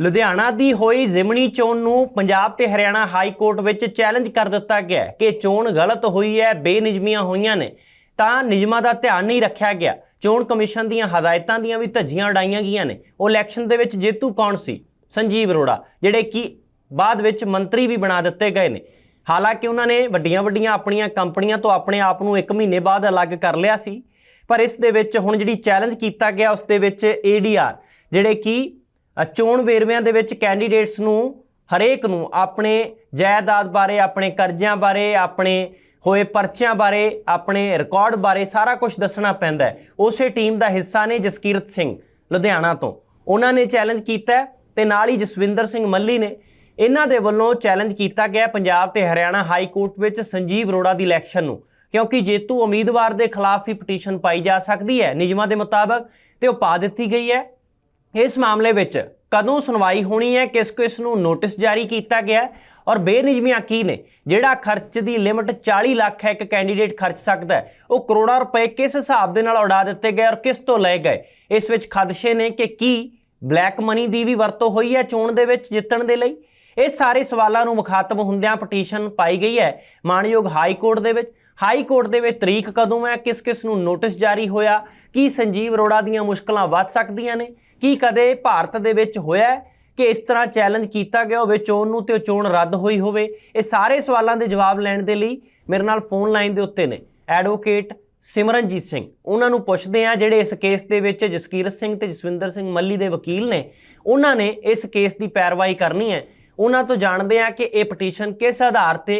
ਲੁਧਿਆਣਾ ਦੀ ਹੋਈ ਜ਼ਿਮਨੀ ਚੋਣ ਨੂੰ ਪੰਜਾਬ ਤੇ ਹਰਿਆਣਾ ਹਾਈ ਕੋਰਟ ਵਿੱਚ ਚੈਲੰਜ ਕਰ ਦਿੱਤਾ ਗਿਆ ਕਿ ਚੋਣ ਗਲਤ ਹੋਈ ਹੈ ਬੇਨਿਯਮੀਆਂ ਹੋਈਆਂ ਨੇ, ਤਾਂ ਨਿਯਮਾਂ ਦਾ ਧਿਆਨ ਨਹੀਂ ਰੱਖਿਆ ਗਿਆ। ਚੋਣ ਕਮਿਸ਼ਨ ਦੀਆਂ ਹਦਾਇਤਾਂ ਦੀਆਂ ਵੀ ਧੱਜੀਆਂ ਉਡਾਈਆਂ ਗਈਆਂ ਨੇ। ਉਹ ਇਲੈਕਸ਼ਨ ਦੇ ਵਿੱਚ ਜੇਤੂ ਕੌਣ ਸੀ? ਸੰਜੀਵ ਅਰੋੜਾ, ਜਿਹੜੇ ਕਿ ਬਾਅਦ ਵਿੱਚ ਮੰਤਰੀ ਵੀ ਬਣਾ ਦਿੱਤੇ ਗਏ ਨੇ। ਹਾਲਾਂਕਿ ਉਹਨਾਂ ਨੇ ਵੱਡੀਆਂ-ਵੱਡੀਆਂ ਆਪਣੀਆਂ ਕੰਪਨੀਆਂ ਤੋਂ ਆਪਣੇ ਆਪ ਨੂੰ 1 ਮਹੀਨੇ ਬਾਅਦ ਅਲੱਗ ਕਰ ਲਿਆ ਸੀ। ਪਰ ਇਸ ਦੇ ਵਿੱਚ ਹੁਣ ਜਿਹੜੀ ਚੈਲੰਜ ਕੀਤਾ ਗਿਆ, ਉਸ ਦੇ ਵਿੱਚ ਏਡੀਆਰ ਜਿਹੜੇ ਕਿ ਚੋਣ ਵੇਰਵਿਆਂ ਦੇ ਵਿੱਚ ਕੈਂਡੀਡੇਟਸ ਨੂੰ ਹਰੇਕ ਨੂੰ ਆਪਣੇ ਜਾਇਦਾਦ ਬਾਰੇ, ਆਪਣੇ ਕਰਜ਼ਿਆਂ ਬਾਰੇ, ਆਪਣੇ ਹੋਏ ਪਰਚਿਆਂ ਬਾਰੇ, ਆਪਣੇ ਰਿਕਾਰਡ ਬਾਰੇ ਸਾਰਾ ਕੁਝ ਦੱਸਣਾ ਪੈਂਦਾ ਹੈ। ਉਸੇ ਟੀਮ ਦਾ ਹਿੱਸਾ ਨੇ ਜਸਕੀਰਤ ਸਿੰਘ, ਲੁਧਿਆਣਾ ਤੋਂ। ਉਹਨਾਂ ਨੇ ਚੈਲੰਜ ਕੀਤਾ ਹੈ ਤੇ ਨਾਲ ਹੀ ਜਸਵਿੰਦਰ ਸਿੰਘ ਮੱਲੀ ਨੇ। ਇਹਨਾਂ ਦੇ ਵੱਲੋਂ ਚੈਲੰਜ ਕੀਤਾ ਗਿਆ ਪੰਜਾਬ ਤੇ ਹਰਿਆਣਾ ਹਾਈ ਕੋਰਟ ਵਿੱਚ ਸੰਜੀਵ ਅਰੋੜਾ ਦੀ ਇਲੈਕਸ਼ਨ ਨੂੰ। ਕਿਉਂਕਿ ਜੇਤੂ ਉਮੀਦਵਾਰ ਦੇ ਖਿਲਾਫ ਹੀ ਪਟੀਸ਼ਨ ਪਾਈ ਜਾ ਸਕਦੀ ਹੈ। ਨਿਯਮਾਂ ਦੇ ਮੁਤਾਬਕ ਤੇ ਉਹ ਪਾ ਦਿੱਤੀ ਗਈ ਹੈ। ਇਸ ਮਾਮਲੇ ਵਿੱਚ ਕਦੋਂ ਸੁਣਵਾਈ ਹੋਣੀ ਹੈ? ਕਿਸ ਕਿਸ ਨੂੰ ਨੋਟਿਸ ਜਾਰੀ ਕੀਤਾ ਗਿਆ ਔਰ ਬੇਨਿਯਮੀਆਂ ਕੀ ਨੇ? ਜਿਹੜਾ ਖਰਚ ਦੀ ਲਿਮਟ 40 ਲੱਖ ਹੈ, ਇੱਕ ਕੈਂਡੀਡੇਟ ਖਰਚ ਸਕਦਾ ਹੈ, ਉਹ ਕਰੋੜਾਂ ਰੁਪਏ ਕਿਸ ਹਿਸਾਬ ਦੇ ਨਾਲ ਉਡਾ ਦਿੱਤੇ ਗਏ ਔਰ ਕਿਸ ਤੋਂ ਲਏ ਗਏ? ਇਸ ਵਿੱਚ ਖਦਸ਼ੇ ਨੇ ਕਿ ਕੀ ਬਲੈਕ ਮਨੀ ਦੀ ਵੀ ਵਰਤੋਂ ਹੋਈ ਹੈ ਚੋਣ ਦੇ ਵਿੱਚ, ਜਿੱਤਣ ਦੇ ਲਈ? ਇਹ ਸਾਰੇ ਸਵਾਲਾਂ ਨੂੰ ਮੁਖਾਤਬ ਹੁੰਦਿਆਂ ਪਟੀਸ਼ਨ ਪਾਈ ਗਈ ਹੈ ਮਾਨਯੋਗ ਹਾਈ ਕੋਰਟ ਦੇ ਵਿੱਚ। ਹਾਈ ਕੋਰਟ ਦੇ ਵਿੱਚ ਤਰੀਕ ਕਦੋਂ ਹੈ? ਕਿਸ ਕਿਸ ਨੂੰ ਨੋਟਿਸ ਜਾਰੀ ਹੋਇਆ? ਕੀ ਸੰਜੀਵ ਅਰੋੜਾ ਦੀਆਂ ਮੁਸ਼ਕਲਾਂ ਵੱਧ ਸਕਦੀਆਂ ਨੇ? ਕੀ ਕਦੇ ਭਾਰਤ ਦੇ ਵਿੱਚ ਹੋਇਆ ਕਿ ਇਸ ਤਰ੍ਹਾਂ ਚੈਲੰਜ ਕੀਤਾ ਗਿਆ ਹੋਵੇ, ਚੋਣ ਨੂੰ ਤੇ ਉਹ ਚੋਣ ਰੱਦ ਹੋਈ ਹੋਵੇ? ਇਹ ਸਾਰੇ ਸਵਾਲਾਂ ਦੇ ਜਵਾਬ ਲੈਣ ਦੇ ਲਈ ਮੇਰੇ ਨਾਲ ਫੋਨ ਲਾਈਨ ਦੇ ਉੱਤੇ ਨੇ ਐਡਵੋਕੇਟ ਸਿਮਰਨਜੀਤ ਸਿੰਘ। ਉਹਨਾਂ ਨੂੰ ਪੁੱਛਦੇ ਆ ਜਿਹੜੇ ਇਸ ਕੇਸ ਦੇ ਵਿੱਚ ਜਸਕੀਰਤ ਸਿੰਘ ਤੇ ਜਸਵਿੰਦਰ ਸਿੰਘ ਮੱਲੀ ਦੇ ਵਕੀਲ ਨੇ, ਉਹਨਾਂ ਨੇ ਇਸ ਕੇਸ ਦੀ ਪੈਰਵਾਈ ਕਰਨੀ ਹੈ। ਉਹਨਾਂ ਤੋਂ ਜਾਣਦੇ ਆ ਕਿ ਇਹ ਪਟੀਸ਼ਨ ਕਿਸ ਆਧਾਰ ਤੇ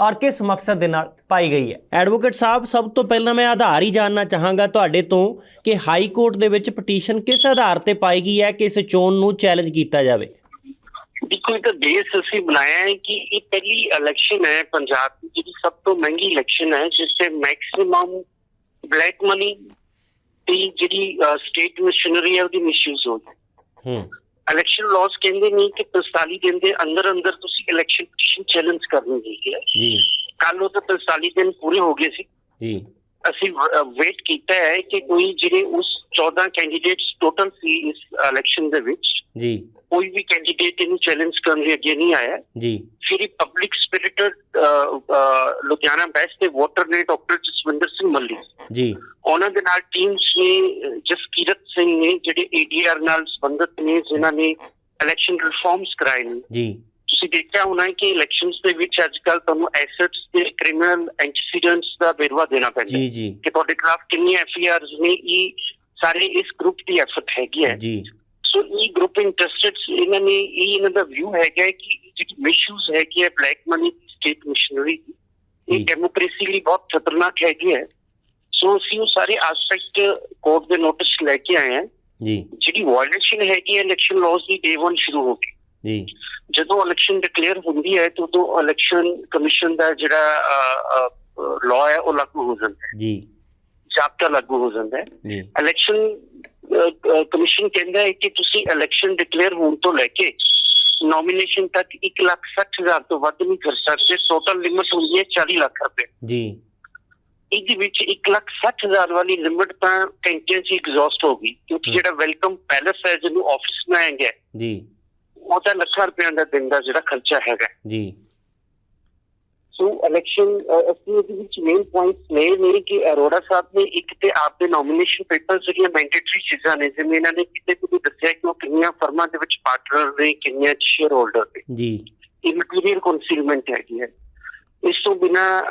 ਔਰ ਕਿਸ ਮਕਸਦ ਦੇ ਨਾਲ ਪਾਈ ਗਈ ਹੈ? ਐਡਵੋਕੇਟ ਸਾਹਿਬ ਸਭ ਤੋਂ ਪਹਿਲਾਂ ਮੈਂ ਆਧਾਰ ਹੀ ਜਾਨਣਾ ਚਾਹਾਂਗਾ ਤੁਹਾਡੇ ਤੋਂ ਕਿ ਹਾਈ ਕੋਰਟ ਦੇ ਵਿੱਚ ਪਟੀਸ਼ਨ ਕਿਸ ਆਧਾਰ ਤੇ ਪਾਈ ਗਈ ਹੈ ਕਿ ਇਸ ਚੋਣ ਨੂੰ ਚੈਲੰਜ ਕੀਤਾ ਜਾਵੇ? ਦੇਖੋ ਇੱਕ ਬੇਸ ਅਸੀਂ ਬਣਾਇਆ ਹੈ ਕਿ ਇਹ ਪਹਿਲੀ ਇਲੈਕਸ਼ਨ ਹੈ ਪੰਜਾਬ ਦੀ ਜਿਹੜੀ ਸਭ ਤੋਂ ਮਹਿੰਗੀ ਇਲੈਕਸ਼ਨ ਹੈ ਜਿਸ ਤੇ ਮੈਕਸਿਮਮ ਬਲੈਕ ਮਨੀ ਦੀ ਜਿਹੜੀ ਸਟੇਟ ਮਸ਼ੀਨਰੀ ਹੈ ਉਹਦੀ ਮਿਸਯੂਜ਼ ਹੋ ਗਈ। ਹੂੰ। ਇਲੈਕਸ਼ਨ ਲਾਜ਼ ਕਹਿੰਦੇ ਨਹੀਂ ਕਿ 45 ਦਿਨ ਦੇ ਅੰਦਰ ਅੰਦਰ ਤੁਸੀਂ ਇਲੈਕਸ਼ਨ ਪਟੀਸ਼ਨ ਚੈਲੰਜ ਕਰਨੀ ਹੈਗੀ ਹੈ। ਜੀ। ਕੱਲ ਉਹ ਤਾਂ 45 ਦਿਨ ਪੂਰੇ ਹੋ ਗਏ ਸੀ। ਜੀ। ਅਸੀਂ ਵੇਟ ਕੀਤਾ ਹੈ ਕਿ ਕੋਈ ਜਿਹੜੇ ਉਸ 14 ਕੈਂਡੀਡੇਟਸ ਟੋਟਲ ਸੀ ਇਸ ਇਲੈਕਸ਼ਨ ਦੇ ਵਿੱਚ ਜੀ। ਕੋਈ ਵੀ ਕੈਂਡੀਡੇਟ ਇਹਨੂੰ ਚੈਲੰਜ ਕਰਨ ਲਈ ਅੱਗੇ ਨਹੀਂ ਆਇਆ। ਜੀ। ਫਿਰ ਇਹ ਪਬਲਿਕ ਸਪਿਰਿਟਡ ਲੁਧਿਆਣਾ ਬੈਸਟ ਦੇ ਵਾਟਰ ਨੇ ਡਾਕਟਰ ਜਸਵਿੰਦਰ ਸਿੰਘ ਮੱਲੀ। ਜੀ। ਉਹਨਾਂ ਦੇ ਨਾਲ ਟੀਮਸ ਨੇ ਜਸਕੀਰਤ ਸਿੰਘ ਨੇ ਜਿਹੜੇ ਏਡੀਆਰ ਨਾਲ ਸੰਬੰਧਿਤ ਨੇ ਜਿਨ੍ਹਾਂ ਨੇ ਇਲੈਕਸ਼ਨ ਰਿਫਾਰਮਸ ਕਰਾਏ ਨੇ। ਜੀ। ਤੁਸੀਂ ਦੇਖਿਆ ਹੋਣਾ ਹੈ ਕਿ ਇਲੈਕਸ਼ਨਸ ਦੇ ਵਿੱਚ ਅੱਜ ਕੱਲ ਤੁਹਾਨੂੰ ਐਸੈਟਸ ਦੇ ਕ੍ਰਿਮੀਨਲ ਐਂਟੀਸੀਡੈਂਟਸ ਦਾ ਵੇਰਵਾ ਦੇਣਾ ਪੈਂਦਾ ਹੈ ਜੀ ਜੀ। ਕਿ ਤੁਹਾਡੇ ਖਿਲਾਫ ਕਿੰਨੀ ਐਫਆਈਆਰਸ ਨੇ ਇਹ ਸਾਰੇ ਇਸ ਗਰੁੱਪ ਦੀ ਐਫਰਟ ਹੈਗੀ ਹੈ। ਜੀ। ਸੋ ਇਹ ਗਰੁੱਪ ਇੰਟਰਸਟਡ ਇਹਨਾਂ ਨੇ ਇਹ ਇਹਨਾਂ ਦਾ ਵਿਊ ਹੈਗਾ ਹੈ ਕਿ ਜਿਹੜੀ ਮਿਸਯੂਜ਼ ਹੈ ਕਿ ਬਲੈਕ ਮਨੀ ਸਟੇਟ ਮਸ਼ੀਨਰੀ। ਇਹ ਡੈਮੋਕ੍ਰੇਸੀ ਲਈ ਬਹੁਤ ਖਤਰਨਾਕ ਹੈਗੀ ਹੈ। ਸੋ ਅਸੀਂ ਉਹ ਸਾਰੇ ਐਸਪੈਕਟ ਕੋਰਟ ਦੇ ਨੋਟਿਸ ਲੈ ਕੇ ਆਏ ਹਾਂ। ਜੀ। ਜਿਹੜੀ ਵਾਇਲੇਸ਼ਨ ਹੈਗੀ ਹੈ ਇਲੈਕਸ਼ਨ ਲਾਜ਼ ਦੀ ਡੇ 1 ਸ਼ੁਰੂ ਹੋ ਗਈ। ਜੀ। ਜਦੋਂ ਇਲੈਕਸ਼ਨ ਡਿਕਲੇਅਰ ਹੁੰਦੀ ਹੈ ਤਾਂ ਉਦੋਂ ਇਲੈਕਸ਼ਨ ਕਮਿਸ਼ਨ ਦਾ ਜਿਹੜਾ ਲਾਅ ਹੈ ਉਹ ਲਾਗੂ ਹੋ ਜਾਂਦਾ ਹੈ। ਜੀ। ਜਾਬਤਾ ਲਾਗੂ ਹੋ ਜਾਂਦਾ ਹੈ। ਜੀ। ਇਲੈਕਸ਼ਨ ਕਮਿਸ਼ਨ ਕਹਿੰਦਾ ਹੈ ਕਿ ਤੁਸੀਂ ਇਲੈਕਸ਼ਨ ਡਿਕਲੇਅਰ ਹੋਣ ਤੋਂ ਲੈ ਕੇ ਨੋਮੀਨੇਸ਼ਨ ਤੱਕ 160000 ਤੋਂ ਵੱਧ ਨਹੀਂ ਕਰ ਸਕਦੇ। ਟੋਟਲ ਲਿਮਟ ਹੁੰਦੀ ਹੈ 40 ਲੱਖ ਰੁਪਏ। ਜੀ। ਇਹਦੇ ਵਿੱਚ 160000 ਵਾਲੀ ਲਿਮਟ ਤਾਂ ਘੰਟੇ 'ਚ ਐਗਜ਼ੌਸਟ ਹੋ ਗਈ ਕਿਉਂਕਿ। ਜਿਹੜਾ ਵੈਲਕਮ ਪੈਲੇਸ ਹੈ ਜਿਹਨੂੰ ਆਫਿਸ ਬਣਾਇਆ ਗਿਆ ਹੈ, ਜੀ ਉਹਦਾ ਲੱਖਾਂ ਰੁਪਏ ਦਾ ਦਿਨ ਦਾ ਜਿਹੜਾ ਖਰਚਾ ਹੈਗਾ। ਜੀ। ਸੋ ਇਲੈਕਸ਼ਨ ਅਸੀਂ ਇਹਦੇ ਵਿੱਚ ਮੇਨ ਪੁਆਇੰਟਸ ਨੇ ਨੇ ਕਿ ਅਰੋੜਾ ਸਾਹਿਬ ਨੇ ਇੱਕ ਤੇ ਆਪ ਦੇ ਨੋਮੀਨੇਸ਼ਨ ਪੇਪਰ ਜਿਹੜੀਆਂ ਮੈਂਡੇਟਰੀ ਚੀਜ਼ਾਂ ਨੇ ਜਿਵੇਂ ਇਹਨਾਂ ਨੇ ਕਿਤੇ ਕਿਤੇ ਦੱਸਿਆ ਕਿ ਉਹ ਕਿੰਨੀਆਂ ਫਰਮਾਂ ਦੇ ਵਿੱਚ ਪਾਰਟਨਰ ਨੇ ਕਿੰਨੀਆਂ ਸ਼ੇਅਰ ਹੋਲਡਰ ਨੇ। ਜੀ। ਇਹ ਮਟੀਰੀਅਲ ਕਨਸੀਲਮੈਂਟ ਹੈਗੀ ਹੈ। ਇਸ ਤੋਂ ਬਿਨਾ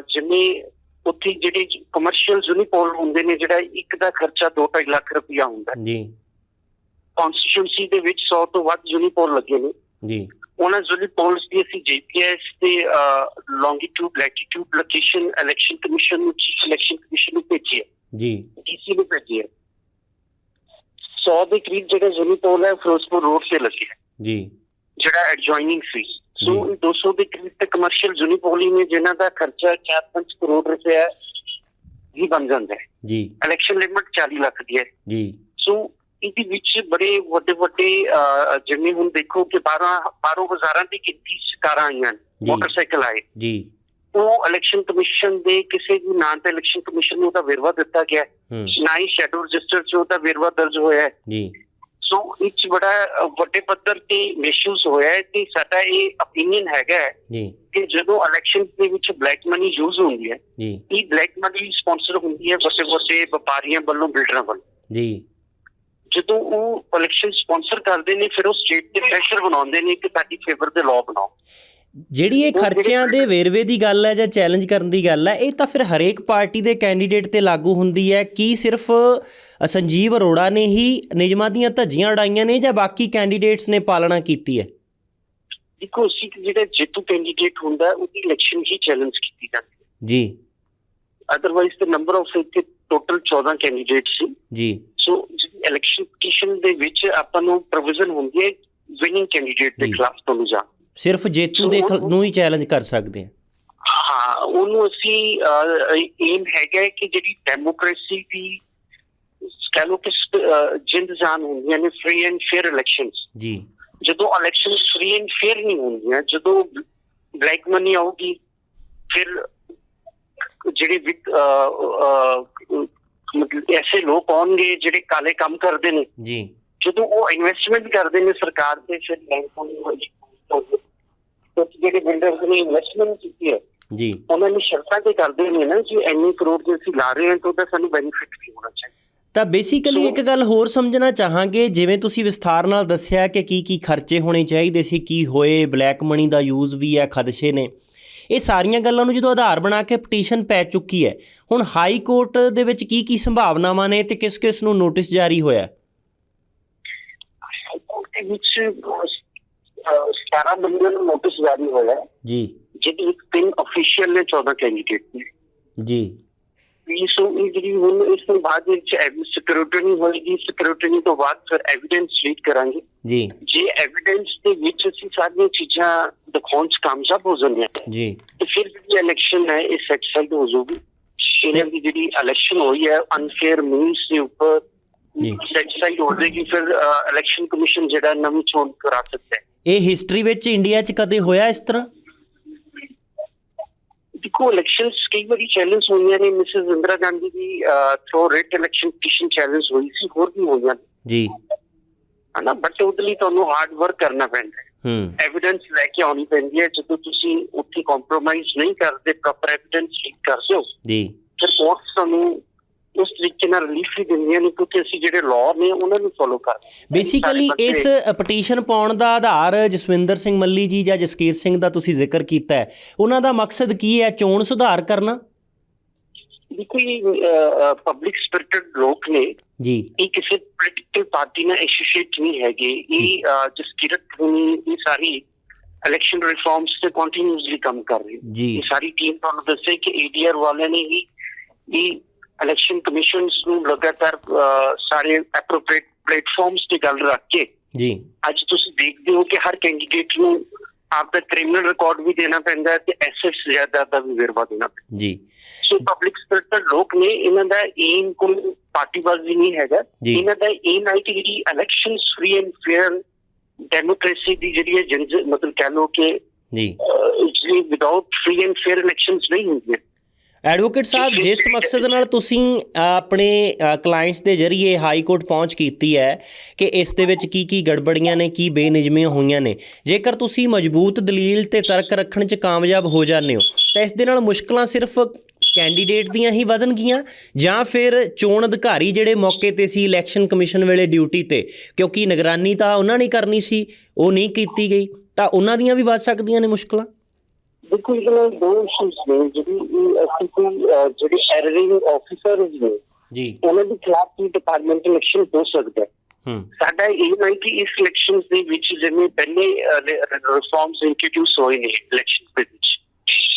ਜਿਵੇਂ ਉੱਥੇ ਜਿਹੜੇ ਕਮਰਸ਼ੀਅਲ ਯੂਨੀਪੋਲ ਹੁੰਦੇ ਨੇ ਜਿਹੜਾ ਇੱਕ ਦਾ ਖਰਚਾ 2.5 ਲੱਖ ਰੁਪਇਆ ਹੁੰਦਾ। ਜੀ। ਕਨਸਟੀਟਿਊਂਸੀ ਦੇ ਵਿੱਚ 100 ਤੋਂ ਵੱਧ ਯੂਨੀਪੋਲ ਲੱਗੇ ਨੇ। ਜੀ। ਉਹਨਾਂ ਯੂਨੀਪੋਲਸ ਦੀ ਅਸੀਂ ਜੀਪੀਐਸ ਤੇ longitude latitude location election commission ਨੂੰ ਚੀਫ ਇਲੈਕਸ਼ਨ ਕਮਿਸ਼ਨ ਨੂੰ ਭੇਜੀ ਹੈ। ਜੀ। ਡੀਸੀ ਨੂੰ ਭੇਜੀ ਹੈ। 100 ਦੇ ਕਰੀਬ ਜਿਹੜੇ ਯੂਨੀਪੋਲ ਹੈ ਫਿਰੋਜ਼ਪੁਰ ਰੋਡ ਤੇ ਲੱਗੇ ਹੈ। ਜੀ। ਜਿਹੜਾ ਐਡਜੋਇਨਿੰਗ ਸੀ। ਸੋ ਜੀ। ਇਹ 200 ਦੇ ਕਰੀਬ ਤੇ ਕਮਰਸ਼ੀਅਲ ਯੂਨੀਪੋਲੀ ਨੇ ਜਿਨ੍ਹਾਂ ਦਾ ਖਰਚਾ 4-5 ਕਰੋੜ ਰੁਪਏ ਹੀ ਬਣ ਜਾਂਦਾ ਹੈ। ਜੀ। ਇਲੈਕਸ਼ਨ ਲਿਮਟ 40 ਲੱਖ ਦੀ ਹੈ। ਜੀ। ਸੋ ਇਹਦੇ ਵਿੱਚ ਬੜੇ ਵੱਡੇ ਵੱਡੇ ਜਿਵੇਂ ਹੁਣ ਦੇਖੋ ਕਿ 12 12 ਹਜ਼ਾਰਾਂ ਦੀ ਗਿਣਤੀ 'ਚ ਕਾਰਾਂ ਆਈਆਂ। ਮੋਟਰਸਾਈਕਲ ਆਏ। ਜੀ। ਉਹ ਇਲੈਕਸ਼ਨ ਕਮਿਸ਼ਨ ਦੇ ਕਿਸੇ ਵੀ ਨਾਂ ਤੇ ਇਲੈਕਸ਼ਨ ਕਮਿਸ਼ਨ ਨੂੰ ਉਹਦਾ ਵੇਰਵਾ ਦਿੱਤਾ ਗਿਆ। ਨਾ ਹੀ ਸ਼ੈਡੋ ਰਜਿਸਟਰ 'ਚ ਉਹਦਾ ਵੇਰਵਾ ਦਰਜ ਹੋਇਆ। ਹੈ ਜੀ। ਸੋ ਇਹ ਬੜਾ ਵੱਡੇ ਪੱਧਰ ਤੇ ਮਿਸਯੂਜ਼ ਹੋਇਆ ਹੈ ਤੇ ਸਾਡਾ ਇਹ opinion ਹੈਗਾ ਜੀ। ਕਿ ਜਦੋਂ ਇਲੈਕਸ਼ਨਸ ਦੇ ਵਿੱਚ ਬਲੈਕ ਮਨੀ ਯੂਜ਼ ਹੁੰਦੀ ਹੈ ਜੀ। ਇਹ ਬਲੈਕ ਮਨੀ ਸਪਾਂਸਰ ਹੁੰਦੀ ਹੈ ਵੱਡੇ ਵੱਡੇ ਵਪਾਰੀਆਂ ਵੱਲੋਂ ਬਿਲਡਰਾਂ ਵੱਲੋਂ। ਜੀ। ਜਦੋਂ ਉਹ ਇਲੈਕਸ਼ਨ ਸਪਾਂਸਰ ਕਰਦੇ ਨੇ ਫਿਰ ਉਹ ਸਟੇਟ ਤੇ ਪ੍ਰੈਸ਼ਰ ਬਣਾਉਂਦੇ ਨੇ ਕਿ ਸਾਡੀ ਫੇਵਰ ਦੇ ਲਾਅ ਬਣਾਓ। ਜਿਹੜੀ ਇਹ ਖਰਚਿਆਂ ਦੇ ਵੇਰਵੇ ਦੀ ਗੱਲ ਹੈ ਜਾਂ ਚੈਲੰਜ ਕਰਨ ਦੀ ਗੱਲ ਹੈ ਇਹ ਤਾਂ ਫਿਰ ਹਰੇਕ ਪਾਰਟੀ ਦੇ ਕੈਂਡੀਡੇਟ ਤੇ ਲਾਗੂ ਹੁੰਦੀ ਹੈ ਕੀ ਸਿਰਫ ਸੰਜੀਵ ਅਰੋੜਾ ਨੇ ਹੀ ਨਿਯਮਾਂ ਦੀਆਂ ਧੱਜੀਆਂ ਉਡਾਈਆਂ ਨੇ ਜਾਂ ਬਾਕੀ ਕੈਂਡੀਡੇਟਸ ਨੇ ਪਾਲਣਾ ਕੀਤੀ ਹੈ? ਦੇਖੋ ਕਿ ਜਿਹੜਾ ਜੇਤੂ ਕੈਂਡੀਡੇਟ ਹੁੰਦਾ ਹੈ, ਉਹਦੀ ਇਲੈਕਸ਼ਨ ਹੀ ਚੈਲੰਜ ਕੀਤੀ ਜਾਂਦੀ ਹੈ। ਜੀ। ਅਦਰਵਾਈਜ਼ the ਨੰਬਰ ਆਫ ਇੱਥੇ ਟੋਟਲ 14 ਕੈਂਡੀਡੇਟ ਸੀ। ਜੀ। ਸੋ ਜਿਹੜੀ ਇਲੈਕਸ਼ਨ ਪਟੀਸ਼ਨ ਦੇ ਵਿੱਚ ਆਪਾਂ ਨੂੰ ਪ੍ਰੋਵੀਜ਼ਨ ਹੁੰਦੀ ਹੈ ਵਿਨਿੰਗ ਕੈਂਡੀਡੇਟ ਦੇ। ਖਿਲਾਫ ਤੋਂ ਜਾ। ਸਿਰਫ ਜੇਤੂ ਦੇ ਨੂੰ ਹੀ ਚੈਲੰਜ ਕਰ ਸਕਦੇ ਹਾਂ। ਹਾਂ ਉਹਨੂੰ ਅਸੀਂ ਏਮ ਹੈਗਾ ਕਿ ਜਿਹੜੀ ਡੈਮੋਕ੍ਰੇਸੀ ਦੀ ਕਹ ਕਿ ਜਿੰਦ ਜਾਨ ਹੁੰਦੀਆਂ ਨੇ ਫ੍ਰੀ ਐਂਡ ਫੇਅਰ ਇਲੈਕਸ਼ਨਸ ਜੀ। ਜਦੋਂ ਇਲੈਕਸ਼ਨ ਫ੍ਰੀ ਐਂਡ ਫੇਅਰ ਨਹੀਂ ਹੁੰਦੀਆਂ ਜਦੋਂ ਬਲੈਕ ਮਨੀ ਆਊਗੀ ਫਿਰ ਜਿਹੜੇ ਮਤਲਬ ਐਸੇ ਲੋਕ ਆਉਣਗੇ ਜਿਹੜੇ ਕਾਲੇ ਕੰਮ ਕਰਦੇ ਨੇ। ਜੀ। ਜਦੋਂ ਉਹ ਇਨਵੈਸਟਮੈਂਟ ਕਰਦੇ ਨੇ ਸਰਕਾਰ ਤੇ ਫਿਰ ਬੈਂਕਾਂ ਨੂੰ ਤੇ ਜਿਹੜੇ ਬਿਲਡਰਸ ਨੇ ਇਨਵੈਸਟਮੈਂਟ ਕੀਤੀ ਹੈ ਜੀ। ਉਹਨਾਂ ਨੇ ਸ਼ਰਤਾਂ ਤੇ ਕਰਦੇ ਨੇ ਨਾ ਕਿ ਇੰਨੇ ਕਰੋੜ ਦੇ ਅਸੀਂ ਲਾ ਰਹੇ ਹਾਂ ਤਾਂ ਉਹਦਾ ਸਾਨੂੰ ਬੈਨੀਫਿਟ ਵੀ ਹੋਣਾ ਚਾਹੀਦਾ। ਤਾਂ ਬੇਸਿਕਲੀ ਇੱਕ ਗੱਲ ਹੋਰ ਸਮਝਣਾ ਚਾਹਾਂਗੇ ਜਿਵੇਂ ਤੁਸੀਂ ਵਿਸਥਾਰ ਨਾਲ ਦੱਸਿਆ ਕਿ ਕੀ ਕੀ ਖਰਚੇ ਹੋਣੇ ਚਾਹੀਦੇ ਸੀ ਕੀ ਹੋਏ ਬਲੈਕ ਮਨੀ ਦਾ ਯੂਜ਼ ਵੀ ਹੈ ਖਦਸ਼ੇ ਨੇ। ਇਹ ਸਾਰੀਆਂ ਗੱਲਾਂ ਨੂੰ ਜਦੋਂ ਆਧਾਰ ਬਣਾ ਕੇ ਪਟੀਸ਼ਨ ਪੈ ਚੁੱਕੀ ਹੈ ਹੁਣ ਹਾਈ ਕੋਰਟ ਦੇ ਵਿੱਚ ਕੀ ਕੀ ਸੰਭਾਵਨਾਵਾਂ ਨੇ ਤੇ ਕਿਸ ਕਿਸ ਨੂੰ ਨੋਟਿਸ ਜਾਰੀ ਹੋਇਆ? ਦੇ ਵਿੱਚ ਅਹ, 17 ਬੰਦਿਆਂ ਨੂੰ ਨੋਟਿਸ ਜਾਰੀ ਹੋਇਆ ਜੀ। ਜਿਹਦੇ ਵਿੱਚ ਤਿੰਨ ਅਫੀਸ਼ੀਅਲ ਨੇ 14 ਕੈਂਡੀਡੇਟ ਨੇ। ਜੀ। ਵੀ ਸੋ ਇਹ ਜਿਹੜੀ ਹੁਣ ਇਸ ਤੋਂ ਬਾਅਦ ਵਿੱਚ ਸਿਕਿਉਰਿਟੀ ਹੋਏਗੀ ਸਿਕਿਉਰਿਟੀ ਤੋਂ ਬਾਅਦ ਫਿਰ ਐਵੀਡੈਂਸ ਰੀਡ ਕਰਾਂਗੇ। ਜੀ। ਜੇ ਐਵੀਡੈਂਸ ਦੇ ਵਿੱਚ ਸਾਰੀਆਂ ਚੀਜ਼ਾਂ ਦਿਖਾਉਣ ਚ ਕਾਮਯਾਬ ਹੋ ਜਾਂਦੇ ਹਾਂ ਜੀ। ਤੇ ਫਿਰ ਜਿਹੜੀ ਇਲੈਕਸ਼ਨ ਹੈ ਇਹ ਸੈਟੀਸਫਾਈਡ ਹੋ ਜਾਊਗੀ। ਇਹਨਾਂ ਦੀ ਜਿਹੜੀ ਇਲੈਕਸ਼ਨ ਹੋਈ ਹੈ ਅਨਫੇਅਰ ਮੀਨਸ ਦੇ ਉੱਪਰ। ਸੈਟੀਸਫਾਈਡ ਹੋ ਜਾਏਗੀ। ਫਿਰ ਇਲੈਕਸ਼ਨ ਕਮਿਸ਼ਨ ਜਿਹੜਾ ਨਵੀਂ ਚੋਣ ਕਰਾ ਸਕਦਾ ਹੈ। ਇਹ ਹਿਸਟਰੀ ਵਿੱਚ ਇੰਡੀਆ 'ਚ ਕਦੇ ਹੋਇਆ ਇਸ ਤਰ੍ਹਾਂ? ਦੇਖੋ ਇਲੈਕਸ਼ਨਸ ਕਈ ਵਾਰੀ ਚੈਲੰਜ ਹੋਈਆਂ ਨੇ। ਮਿਸਿਸ ਇੰਦਰਾ ਗਾਂਧੀ ਦੀ through rate election petition challenge ਹੋਈ ਸੀ ਹੋਰ ਵੀ ਹੋਈਆਂ ਜੀ। ਹਨਾ? ਬਟ ਉਹਦੇ ਲਈ ਤੁਹਾਨੂੰ ਹਾਰਡ ਵਰਕ ਕਰਨਾ ਪੈਂਦਾ ਹੂੰ। ਐਵੀਡੈਂਸ ਲੈ ਕੇ ਆਉਣੀ ਪੈਂਦੀ ਹੈ। ਜਦੋਂ ਤੁਸੀਂ ਉੱਥੇ ਕੰਪਰੋਮਾਈਜ਼ ਨਹੀਂ ਕਰਦੇ ਪ੍ਰੋਪਰ ਐਵੀਡੈਂਸ ਲੀਕ ਕਰਦੇ ਹੋ ਜੀ। ਫਿਰ ਕੋਰਟਸ ਤੁਹਾਨੂੰ ਉਸ ਤਰੀਕੇ ਨਾਲ ਰਿਲੀਫ ਵੀ ਦਿੰਦੀਆਂ ਨੇ ਕਿਉਂਕਿ ਅਸੀਂ ਜਿਹੜੇ ਲਾਅ ਨੇ ਉਹਨਾਂ ਨੂੰ ਫੋਲੋ ਕਰਦੇ। ਬੇਸਿਕਲੀ ਇਸ ਪਟੀਸ਼ਨ ਪਾਉਣ ਦਾ ਆਧਾਰ ਜਸਵਿੰਦਰ ਸਿੰਘ ਮੱਲੀ ਜੀ ਜਾਂ ਜਸਕੀਰ ਸਿੰਘ ਦਾ ਤੁਸੀਂ ਜ਼ਿਕਰ ਕੀਤਾ ਹੈ। ਉਹਨਾਂ ਦਾ ਮਕਸਦ ਕੀ ਹੈ? ਚੋਣ ਸੁਧਾਰ ਕਰਨਾ? ਦੇਖੋ ਇਹ ਪਬਲਿਕ ਸਪਿਰਿਟਡ ਲੋਕ ਨੇ ਜੀ। ਇਹ ਕਿਸੇ ਐਸੋਸੀਏਟ ਨਹੀਂ ਹੈਗੇ। ਇਹ ਅਹ, ਜਸਕੀਰਤ ਹੁਣੀ ਇਹ ਸਾਰੀ ਇਲੈਕਸ਼ਨ ਰਿਫਾਰਮਸ ਤੇ ਕੰਟੀਨਿਊਸਲੀ ਕੰਮ ਕਰ ਰਹੀ ਹੈ। ਜੀ। ਇਹ ਸਾਰੀ ਟੀਮ ਤੁਹਾਨੂੰ ਦੱਸੇ ਕਿ ਏਡੀਆਰ ਵਾਲਿਆਂ ਨੇ ਹੀ ਇਹ ਇਲੈਕਸ਼ਨ ਕਮਿਸ਼ਨਸ ਨੂੰ ਲਗਾਤਾਰ ਸਾਰੇ ਐਪਰੋਪ੍ਰੀਏਟ ਪਲੇਟਫਾਰਮਸ ਤੇ ਗੱਲ ਰੱਖ ਕੇ ਜੀ। ਅੱਜ ਤੁਸੀਂ ਦੇਖਦੇ ਹੋ ਕਿ ਹਰ ਕੈਂਡੀਡੇਟ ਨੂੰ ਆਪਦਾ ਕ੍ਰਿਮੀਨਲ ਰਿਕਾਰਡ ਵੀ ਦੇਣਾ ਪੈਂਦਾ ਹੈ ਤੇ ਐਸੈਟਸ ਜ਼ਿਆਦਾ ਦਾ ਵੀ ਵੇਰਵਾ ਦੇਣਾ ਜੀ। ਸੋ ਪਬਲਿਕ ਸਪਿਰਿਟਡ ਲੋਕ ਨੇ ਇਹਨਾਂ ਦਾ ਏਮ ਕੋਈ ਪਾਰਟੀਬਾਜ਼ੀ ਨਹੀਂ ਹੈਗਾ। ਜੀ। ਇਹਨਾਂ ਦਾ ਏਮ ਹੈ ਕਿ ਜਿਹੜੀ elections free and fair democracy ਦੀ ਜਿਹੜੀ ਹੈ ਜਨ ਮਤਲਬ ਕਹਿ ਲਓ ਕਿ ਜੀ। ਜਿਹੜੀ without free and fair elections ਨਹੀਂ ਹੁੰਦੀਆਂ ਐਡਵੋਕੇਟ ਸਾਹਿਬ ਜਿਸ ਮਕਸਦ ਨਾਲ ਤੁਸੀਂ ਆਪਣੇ ਕਲਾਇੰਟਸ ਦੇ ਜ਼ਰੀਏ ਹਾਈ ਕੋਰਟ ਪਹੁੰਚ ਕੀਤੀ ਹੈ ਕਿ ਇਸ ਦੇ ਵਿੱਚ ਕੀ ਕੀ ਗੜਬੜੀਆਂ ਨੇ ਕੀ ਬੇਨਿਯਮੀਆਂ ਹੋਈਆਂ ਨੇ ਜੇਕਰ ਤੁਸੀਂ ਮਜ਼ਬੂਤ ਦਲੀਲ ਤੇ ਤਰਕ ਰੱਖਣ 'ਚ ਕਾਮਯਾਬ ਹੋ ਜਾਂਦੇ ਹੋ ਤਾਂ ਇਸ ਦੇ ਨਾਲ ਮੁਸ਼ਕਲਾਂ ਸਿਰਫ ਕੈਂਡੀਡੇਟ ਦੀਆਂ ਹੀ ਵਧਣਗੀਆਂ ਜਾਂ ਫਿਰ ਚੋਣ ਅਧਿਕਾਰੀ ਜਿਹੜੇ ਮੌਕੇ ਤੇ ਸੀ ਇਲੈਕਸ਼ਨ ਕਮਿਸ਼ਨ ਵੇਲੇ ਡਿਊਟੀ ਤੇ ਕਿਉਂਕਿ ਨਿਗਰਾਨੀ ਤਾਂ ਉਹਨਾਂ ਨੇ ਕਰਨੀ ਸੀ ਉਹ ਨਹੀਂ ਕੀਤੀ ਗਈ ਤਾਂ ਉਹਨਾਂ ਦੀਆਂ ਵੀ ਵੱਧ ਸਕਦੀਆਂ ਨੇ ਮੁਸ਼ਕਲਾਂ? ਦੇਖੋ ਇਹਨਾਂ ਦੋ ਇਸ਼ੂਸ ਨੇ ਜਿਹੜੀ ਇਹ ਅਸੀਂ ਜਿਹੜੇ ਐਰਰਿੰਗ ਆਫੀਸਰਸ ਨੇ ਜੀ। ਉਹਨਾਂ ਦੇ ਖਿਲਾਫ ਵੀ ਡਿਪਾਰਟਮੈਂਟ ਇਲੈਕਸ਼ਨ ਹੋ ਸਕਦਾ। ਹੈ। ਸਾਡਾ ਇਹ ਹੈ ਕਿ ਇਸ ਇਲੈਕਸ਼ਨਸ ਦੇ ਵਿੱਚ ਜਿਵੇਂ ਪਹਿਲੇ ਰਿਫਾਰਮਸ ਇੰਟਰੋਡਿਊਸ ਹੋਏ ਨੇ ਇਲੈਕਸ਼ਨ ਦੇ ਵਿੱਚ।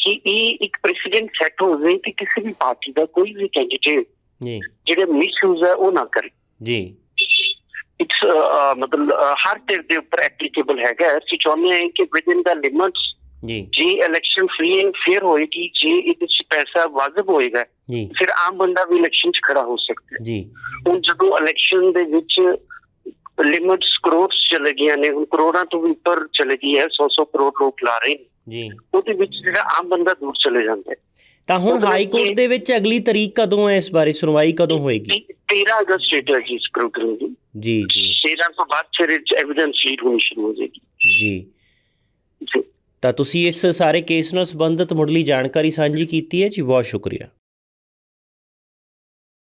ਕਿ ਇਹ ਇੱਕ ਪ੍ਰੈਸੀਡੈਂਟ ਸੈੱਟ ਹੋ ਜਾਏ ਕਿ ਕਿਸੇ ਵੀ ਪਾਰਟੀ ਦਾ ਕੋਈ ਵੀ ਕੈਂਡੀਡੇਟ ਜੀ। ਜਿਹੜੇ ਮਿਸਯੂਜ਼ ਹੈ ਉਹ ਨਾ ਕਰੇ। ਜੀ। ਇਟਸ ਮਤਲਬ ਹਰ ਧਿਰ ਦੇ ਉੱਪਰ ਐਪਲੀਕੇਬਲ ਹੈਗਾ। ਅਸੀਂ ਚਾਹੁੰਦੇ ਹਾਂ ਕਿ ਵਿਦਿਨ ਦਾ ਲਿਮਿਟਸ ਜੀ। ਜੇ ਇਲੈਕਸ਼ਨ ਫ੍ਰੀ ਐਂਡ ਫੇਅਰ ਹੋਏਗੀ ਜੇ ਇਹਦੇ ਵਿੱਚ ਪੈਸਾ ਵਾਜਬ ਹੋਏਗਾ ਜੀ। ਫਿਰ ਆਮ ਬੰਦਾ ਵੀ ਇਲੈਕਸ਼ਨ 'ਚ ਖੜਾ ਹੋ ਸਕਦਾ ਜੀ। ਹੁਣ ਜਦੋਂ ਇਲੈਕਸ਼ਨ ਦੇ ਵਿੱਚ ਲਿਮਿਟਸ ਕਰੋੜਸ ਚਲੇ ਗਈਆਂ ਨੇ ਹੁਣ ਕਰੋੜਾਂ ਤੋਂ ਵੀ ਉੱਪਰ ਚਲੇ ਗਈ ਹੈ 100-100 ਕਰੋੜ ਲੋਕ ਲਾ ਰਹੇ ਨੇ। ਜੀ। ਉਹਦੇ ਵਿੱਚ ਜਿਹੜਾ ਆਮ ਬੰਦਾ ਦੂਰ ਚਲੇ ਜਾਂਦਾ ਤਾਂ ਹੁਣ ਹਾਈ ਕੋਰਟ ਦੇ ਵਿੱਚ ਅਗਲੀ ਤਰੀਕ ਕਦੋਂ ਹੈ? ਇਸ ਬਾਰੇ ਸੁਣਵਾਈ ਕਦੋਂ ਹੋਏਗੀ? 13 ਅਗਸਤ ਡੇਟ ਹੈ ਜੀ ਸਕਰੂਟਨੀ ਦੀ। ਜੀ ਜੀ। 13 ਤੋਂ ਬਾਅਦ ਫਿਰ ਐਵੀਡੈਂਸ ਸ਼ੀਟ ਹੋਣੀ ਸ਼ੁਰੂ ਹੋ ਜਾਏਗੀ। ਜੀ। ਤਾਂ ਤੁਸੀਂ ਇਸ ਸਾਰੇ ਕੇਸ ਨਾਲ ਸੰਬੰਧਿਤ ਮੁੱਢਲੀ ਜਾਣਕਾਰੀ ਸਾਂਝੀ ਕੀਤੀ ਹੈ ਜੀ? ਬਹੁਤ ਸ਼ੁਕਰੀਆ।